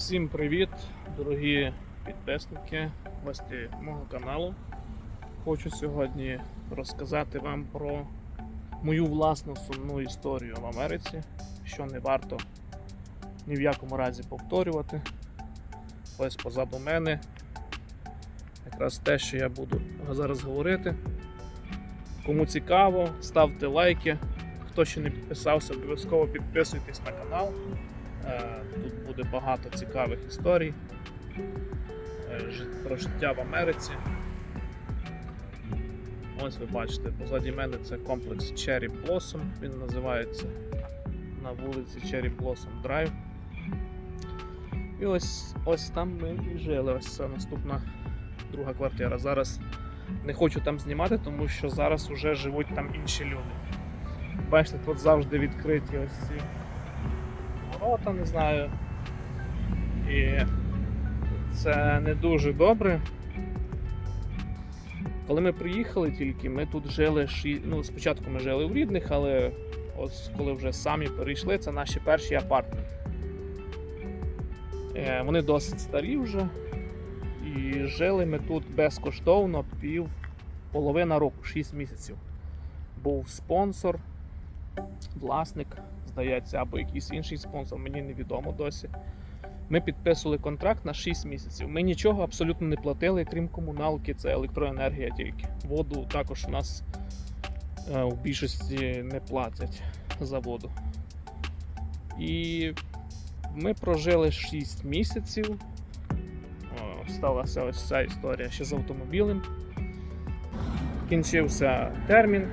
Всім привіт, дорогі підписники, гості мого каналу. Хочу сьогодні розказати вам про мою власну сумну історію в Америці, що не варто ні в якому разі повторювати. Ось позаду мене якраз те, що я буду зараз говорити. Кому цікаво, ставте лайки. Хто ще не підписався, обов'язково підписуйтесь на канал. Е, Тут буде багато цікавих історій е, про життя в Америці. Ось ви бачите, позаді мене це комплекс Cherry Blossom, він називається на вулиці Cherry Blossom Drive. І ось, ось там ми і жили. Ось це наступна друга квартира. Зараз не хочу там знімати, тому що зараз вже живуть там інші люди. Бачите, тут завжди відкриті ось ці ворота, не знаю. І це не дуже добре. Коли ми приїхали тільки, ми тут жили ну, спочатку ми жили у рідних, але ось коли вже самі перейшли, це наші перші апартменти. Е, Вони досить старі вже. І жили ми тут безкоштовно пів половина року, 6 місяців. Був спонсор, власник, здається, або якийсь інший спонсор, мені невідомо досі. Ми підписували контракт на 6 місяців. Ми нічого абсолютно не платили, крім комуналки, це електроенергія тільки. Воду також у нас е, в більшості не платять за воду. І ми прожили 6 місяців. Сталася ось ця історія ще з автомобілем. Кінчився термін.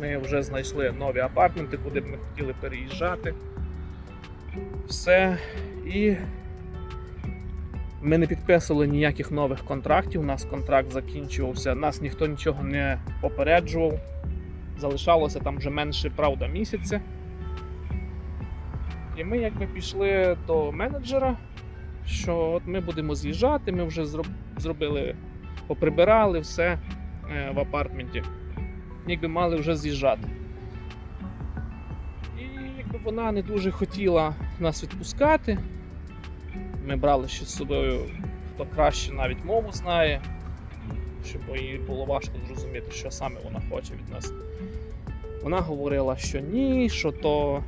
Ми вже знайшли нові апартменти, куди б ми хотіли переїжджати. Все. І ми не підписували ніяких нових контрактів. У нас контракт закінчувався, нас ніхто нічого не попереджував. Залишалося там вже менше правда місяця. І ми якби пішли до менеджера, що от ми будемо з'їжджати, ми вже зроб- зробили, поприбирали все е, в апартменті. Якби мали вже з'їжджати. І якби вона не дуже хотіла нас відпускати. Ми брали ще з собою, хто краще навіть мову знає, щоб їй було важко зрозуміти, що саме вона хоче від нас. Вона говорила, що ні, що то,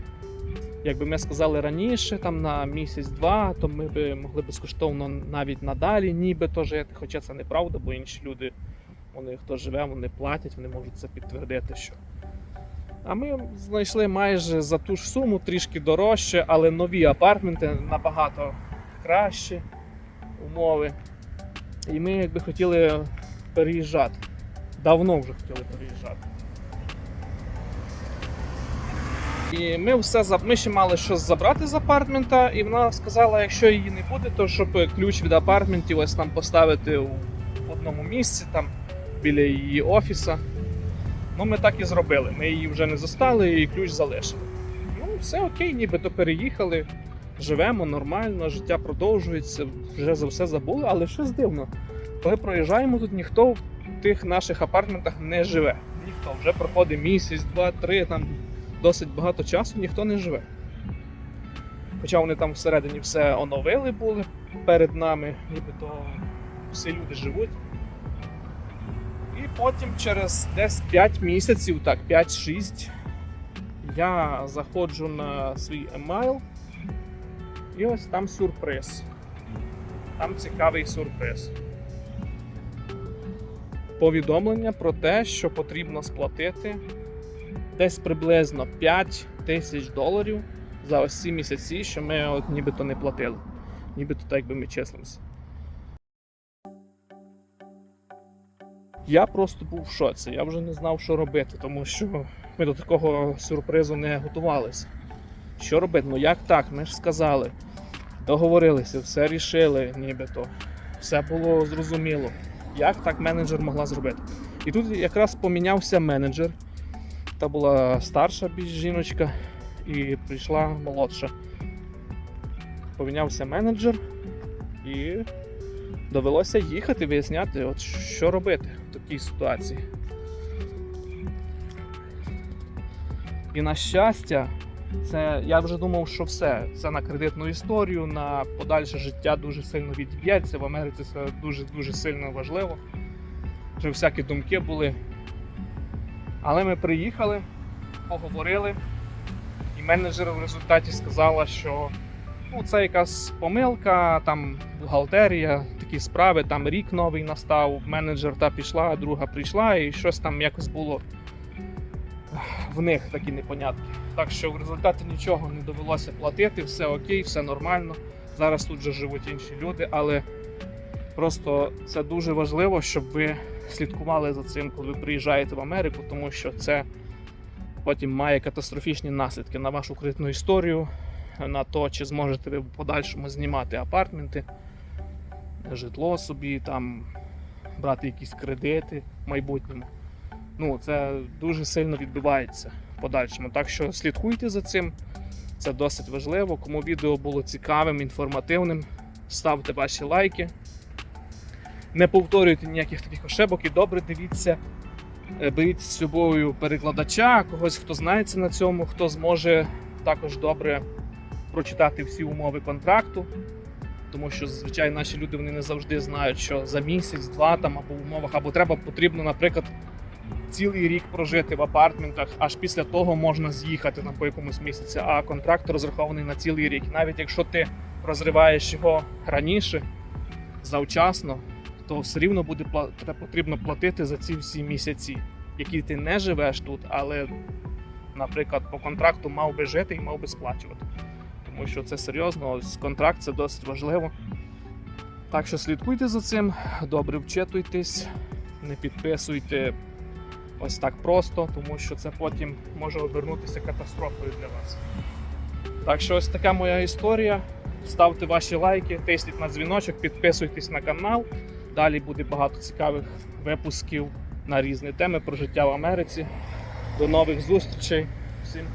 якби ми сказали раніше, там на місяць-два, то ми б могли безкоштовно навіть надалі, ніби жити. Хоча це неправда, бо інші люди, вони хто живе, вони платять, вони можуть це підтвердити. що а ми знайшли майже за ту ж суму, трішки дорожче, але нові апартменти набагато кращі умови. І ми якби хотіли переїжджати. Давно вже хотіли переїжджати. І ми все ми ще мали щось забрати з апартмента, і вона сказала, якщо її не буде, то щоб ключ від апартментів ось там поставити у одному місці, там біля її офіса. Ну, ми так і зробили. Ми її вже не застали і ключ залишили. Ну, все окей, нібито переїхали, живемо нормально, життя продовжується, вже за все забули, але щось дивно. Коли проїжджаємо, тут ніхто в тих наших апартментах не живе. Ніхто вже проходить місяць, два, три, там досить багато часу ніхто не живе. Хоча вони там всередині все оновили були перед нами, нібито всі люди живуть. І потім через десь 5 місяців, так, 5-6, я заходжу на свій емайл. І ось там сюрприз. Там цікавий сюрприз. Повідомлення про те, що потрібно сплатити десь приблизно 5 тисяч доларів за ось ці місяці, що ми от нібито не платили. Нібито так якби ми числимося. Я просто був в шоці. Я вже не знав, що робити, тому що ми до такого сюрпризу не готувалися. Що робити? Ну як так? Ми ж сказали, договорилися, все рішили, нібито. Все було зрозуміло. Як так менеджер могла зробити? І тут якраз помінявся менеджер. Та була старша жіночка, і прийшла молодша. Помінявся менеджер, і довелося їхати, виясняти, от що робити в такій ситуації. І на щастя, Це я вже думав, що все. Це на кредитну історію, на подальше життя дуже сильно відіб'ється. В Америці це дуже дуже сильно важливо. Вже всякі думки були. Але ми приїхали, поговорили, і менеджер в результаті сказала, що ну, це якась помилка, там бухгалтерія, такі справи, там рік новий настав, менеджер та пішла, друга прийшла, і щось там якось було в них такі непонятки. Так що в результаті нічого не довелося платити, все окей, все нормально. Зараз тут же живуть інші люди, але просто це дуже важливо, щоб ви слідкували за цим, коли ви приїжджаєте в Америку, тому що це потім має катастрофічні наслідки на вашу кредитну історію, на то, чи зможете ви в подальшому знімати апартменти, житло собі, там брати якісь кредити в майбутньому. Ну, це дуже сильно відбувається в подальшому. Так що слідкуйте за цим. Це досить важливо. Кому відео було цікавим, інформативним, ставте ваші лайки. Не повторюйте ніяких таких ошибок і добре дивіться. Е, Беріть з собою перекладача, когось, хто знається на цьому, хто зможе також добре прочитати всі умови контракту. Тому що зазвичай наші люди вони не завжди знають, що за місяць-два там або в умовах, або треба потрібно, наприклад, цілий рік прожити в апартментах, аж після того можна з'їхати на по якомусь місяці. А контракт розрахований на цілий рік. Навіть якщо ти розриваєш його раніше, завчасно, то все рівно буде потрібно платити за ці всі місяці, які ти не живеш тут, але, наприклад, по контракту мав би жити і мав би сплачувати. Тому що це серйозно, ось контракт це досить важливо. Так що слідкуйте за цим, добре вчитуйтесь, не підписуйте ось так просто, тому що це потім може обернутися катастрофою для вас. Так що ось така моя історія. Ставте ваші лайки, тисніть на дзвіночок, підписуйтесь на канал. Далі буде багато цікавих випусків на різні теми про життя в Америці. До нових зустрічей. Всім